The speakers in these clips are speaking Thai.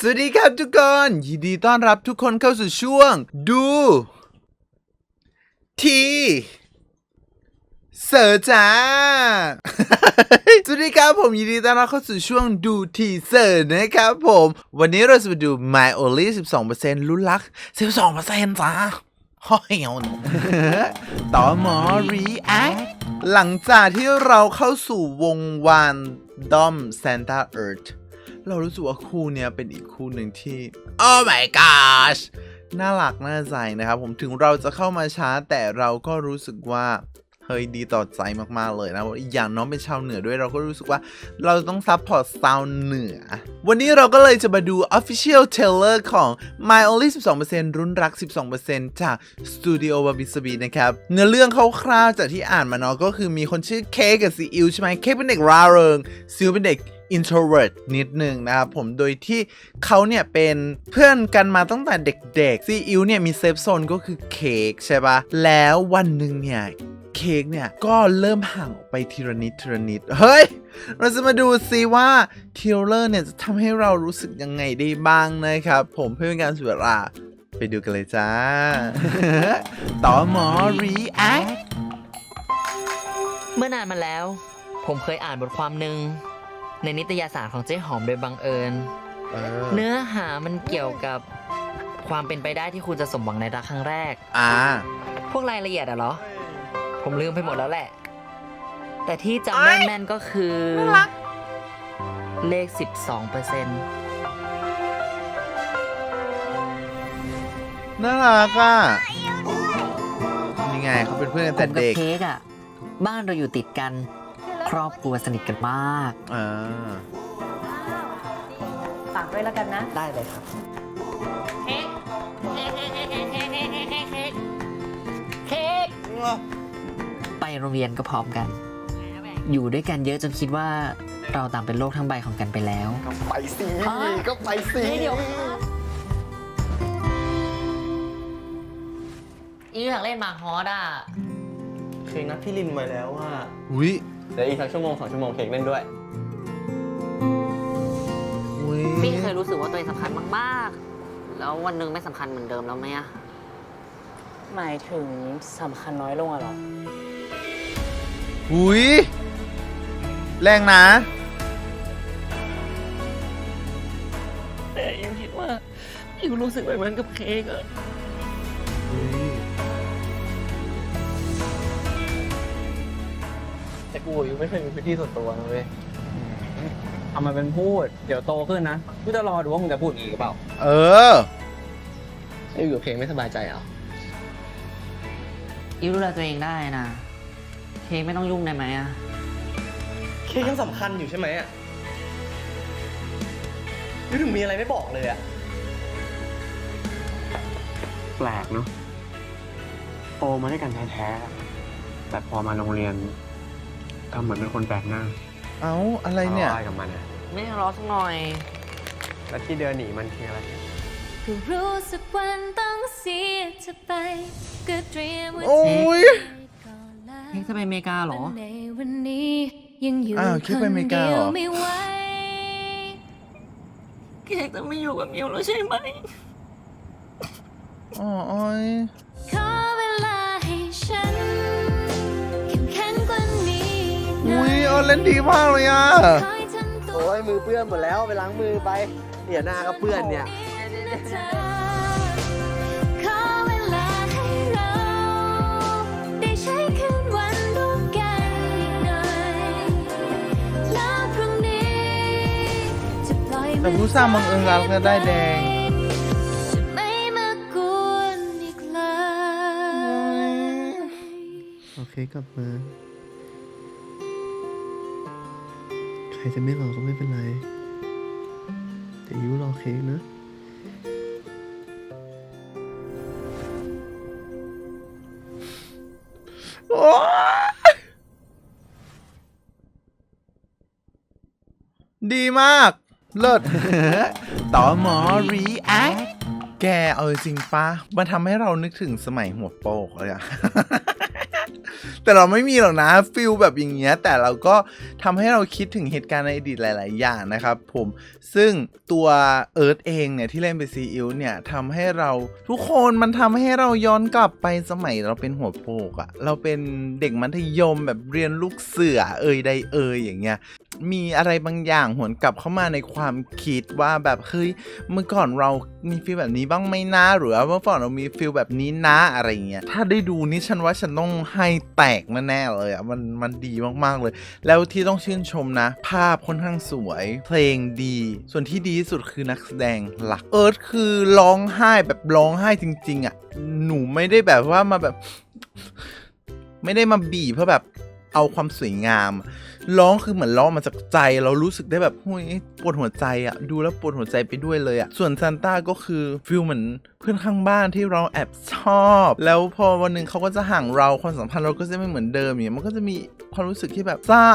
สวัสดีครับทุกคน ยินดีต้อนรับทุกคนเข้าสู่ช่วง ดู ทีเสิร์จ้า สวัสดีครับผมยินดีต้อนรับเข้าสู่ช่วงดูทีเซอร์นะครับผม วันนี้เราจะมาดู My Only 12%ลุ้นลัก 12%จ้าห้อยเอาต่อหมอ React หลังจากที่เราเข้าสู่วงวานดอม Santa Earth เรารู้สึกว่าคู่เนี้ยเป็นอีกคู่หนึ่งที่ Oh my gosh น่ารักน่าใจนะครับผมถึงเราจะเข้ามาช้าแต่เราก็รู้สึกว่าเฮ้ยดีต่อใจมาก ๆ เลยนะอีกอย่างน้องเป็นชาวเหนือด้วยเราก็รู้สึกว่าเราต้องซัพพอร์ตซาวเหนือ วันนี้เราก็เลยจะมาดู Official t a i l e r ของ My Only 12%รุ่นรัก 12%จาก Studio w a b i s b i นะครับ เนื้อเรื่องคร่าวๆจากที่อ่านมาเนาะก็คือมีคนชื่อเคกับซีอิวใช่ไหมเคกเป็นเด็กร่าเริงซิวเป็นเด็ก introvert นิดนึงนะครับผมโดยที่เขาเนี่ยเป็นเพื่อนกันมาตั้งแต่เด็กๆซีอิวเนี่ยมีเซฟโซนก็คือเค้กใช่ปะแล้ววันหนึ่งเนี่ยเค้กเนี่ยก็เริ่มห่างออกไปทีละนิดทีละนิด เฮ้ย เราจะมาดูซิว่าเทรลเลอร์เนี่ยจะทำให้เรารู้สึกยังไงได้บ้างนะครับ ผมเพื่อเป็นการสียเวลาไปดูกันเลยจ้า ต่อหมอ react เมื่อนานมาแล้ว ผมเคยอ่านบทความหนึ่ง ในนิตยสารของเจ๊หอมโดยบังเอิญ เนื้อหามันเกี่ยวกับความเป็นไปได้ที่คุณจะสมหวังในรักครั้งแรก อ่า พวกรายละเอียดอะเหรอ ผมลืมไปหมดแล้วแหละ แต่ที่จำได้แม่นก็คือ เลข 12เปอร์เซ็นต์น่ารักอะนี่ไงเขาเป็นเพื่อนกันผแต่มกับเด็ก เค้กอะบ้านเราอยู่ติดกัน ครอบครัวสนิทกันมาก อ่า ฝากด้วยแล้วกันนะ ได้เลยครับไปโรงเรียนก็พร้อมกัน อยู่ด้วยกันเยอะจนคิดว่าเราต่างเป็นโลกทั้งใบของกันไปแล้วไปสิก็ไปสิเดี๋ยวอีอยากเล่นหมากฮอสอะ เคยนัดพี่ลินไว้แล้วว่า อุ้ย เดี๋ยวอีกสักชั่วโมงสองชั่วโมงเค้กเล่นด้วยอุ้ยพี่เคยรู้สึกว่าตัวเองสำคัญมากๆ แล้ววันหนึ่งไม่สำคัญเหมือนเดิมแล้วไหมอะหมายถึงสำคัญน้อยลงอะเหรออุ้ยแรงนะ แต่อิวคิดว่าอิวรู้สึกแบบนั้นกับเค้กอะแต่ กูอยู่ไม่เคยมีพื้นที่ส่วนตัวนะเว้ยเอามาเป็นพูด เดี๋ยวโตขึ้นนะ กูจะรอดูว่ามึงจะพูดอีกหรือเปล่าเออไอ้อยู่กับเพลงไม่สบายใจเหรออิวดูแลตัวเองได้นะเค้กไม่ต้องยุ่งได้ไหมอะเค้กยังสำคัญอยู่ใช่ไหมอะยูถึงมีอะไรไม่บอกเลยอะ แปลกเนาะโตมาด้วยกันแท้ๆแต่พอมาโรงเรียน ทำเหมือนเป็นคนแปลกหน้าเอ้าอะไรเนี่ย ทะเลาะอะไรกับมันอะไม่ทะเลาะสักหน่อย แล้วที่เดินหนีมันคืออะไร ก็รู้สึกวันต้องเสียเธอไป ก็เตรียมไว้โอ้ย ก่อนแล้วเค้กจะไปอเมริกาเหรอ ในวันนี้ยังอยู่อ้าวคิดคไปนอเมริกาเดียเหรวอไม่ไหวเค้กจะไม่อยู่กับมิวแล้วใช่ไหม อ๋ออ้อย หน่อุ้อยยเออเล่นดีมากเลยอะคอยทำตัวโอ้ยมือเปื้อนหมดแล้วไปล้างมือไปเดี๋ยวหน้าก็เปื้อนเนี่ยเธอขอเวลาให้เราได้ใช้คืนวันร่วมกันอีกหน่อยแล้วพรุ่งนี้จะปล่อยแต่ผู้สร้างบังเอิญรักก็ได้แดงจะไม่มากวนอีกเลยโอเคกลับมา รจะไม่รอก็ไม่เป็นไร แต่ยูรอเค้กนะโอ๊ยดีมาก เลิศ ต่อหมอ react แกเอาจริงปะมันทำให้เรานึกถึงสมัยหัวโปกเลยอะ แต่เราไม่มีหรอกนะฟิลแบบอย่างเงี้ยแต่เราก็ทำให้เราคิดถึงเหตุการณ์ในอดีตหลาย ๆ อย่างนะครับผมซึ่งตัวเอิร์ธเองเนี่ยที่เล่นเป็นซีอิวเนี่ยทำให้เราทุกคนมันทำให้เราย้อนกลับไปสมัยเราเป็นหัวโปกอะเราเป็นเด็กมัธยมแบบเรียนลูกเสือเอ่ยใดเอ่ยอย่างเงี้ย มีอะไรบางอย่างหวนกลับเข้ามาในความคิดว่าแบบเฮ้ยเมื่อก่อนเรามีฟีลแบบนี้บ้างไหมนะหรือว่าเมื่อก่อนเรามีฟีลแบบนี้นะอะไรเงี้ยถ้าได้ดูนี่ฉันว่าฉันต้องให้แตกแน่ๆเลยอะมันมันดีมากๆเลย แล้วที่ต้องชื่นชมนะ ภาพค่อนข้างสวย เพลงดี ส่วนที่ดีที่สุดคือนักแสดงหลักเอิร์ธคือร้องไห้แบบร้องไห้จริง ๆอะหนูไม่ได้แบบว่ามาแบบ ไม่ได้มาบีเพื่อแบบเอาความสวยงาม ร้องคือเหมือนร้องมาจากใจ เรารู้สึกได้แบบหุยปวดหัวใจอะดูแล้วปวดหัวใจไปด้วยเลยอะส่วนซานต้าก็คือฟิลเหมือนเพื่อนข้างบ้านที่เราแอบชอบ แล้วพอวันหนึ่งเขาก็จะห่างเราความสัมพันธ์เราก็จะไม่เหมือนเดิมอย่างเงี้ยมันก็จะมีความรู้สึกที่แบบเศร้า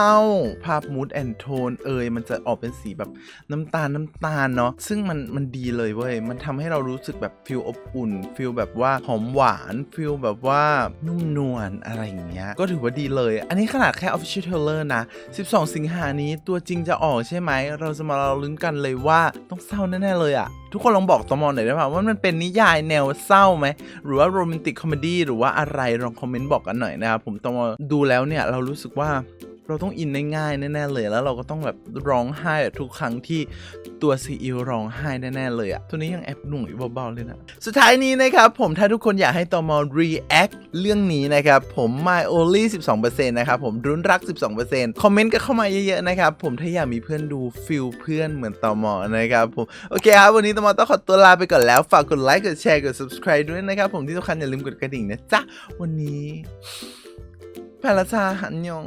ภาพมูดแอนโทนเอยมันจะออกเป็นสีแบบน้ำตาลน้ำตาลเนาะซึ่งมันมันดีเลยเว้ยมันทำให้เรารู้สึกแบบฟิลอบอุ่นฟิลแบบว่าหอมหวานฟิลแบบว่านุ่มนวลอะไรอย่างเงี้ยก็ถือว่าดีเลย อันนี้ขนาดแค่ official trailer นะ12 สิงหานี้ตัวจริงจะออกใช่ไหม เราจะมาเราลุ้นกันเลยว่าต้องเศร้าแน่ๆเลยอะทุกคนลองบอกตอมอหน่อยได้ป่ะว่ามันเป็นนิยายแนวเศร้าไหม หรือว่าโรแมนติกคอมเมดี้หรือว่าอะไรลองคอมเมนต์บอกกันหน่อยนะครับผมตอมอดูแล้วเนี่ยเรารู้สึกว่า เราต้องอินง่ายแน่ๆเลย แล้วเราก็ต้องแบบร้องไห้ทุกครั้งที่ตัวซีอิวร้องไห้แน่ๆเลยอะตัวนี้ยังแอบหนุ่ยเบาๆเลยนะ สุดท้ายนี้นะครับผมถ้าทุกคนอยากให้ตอมอ react เรื่องนี้นะครับ ผม my only 12%นะครับผมรุนรัก 12%คอมเมนต์กันเข้ามาเยอะๆนะครับผมถ้าอยากมีเพื่อนดูฟิลเพื่อนเหมือนตอมอนะครับผมโอเคครับวันนี้ตอมอต้องขอตัวลาไปก่อนแล้ว ฝากกดไลค์กดแชร์กด subscribe ด้วยนะครับผมที่สำคัญอย่าลืมกดกระดิ่งนะจ๊ะวันนี้แพลชาหันยอง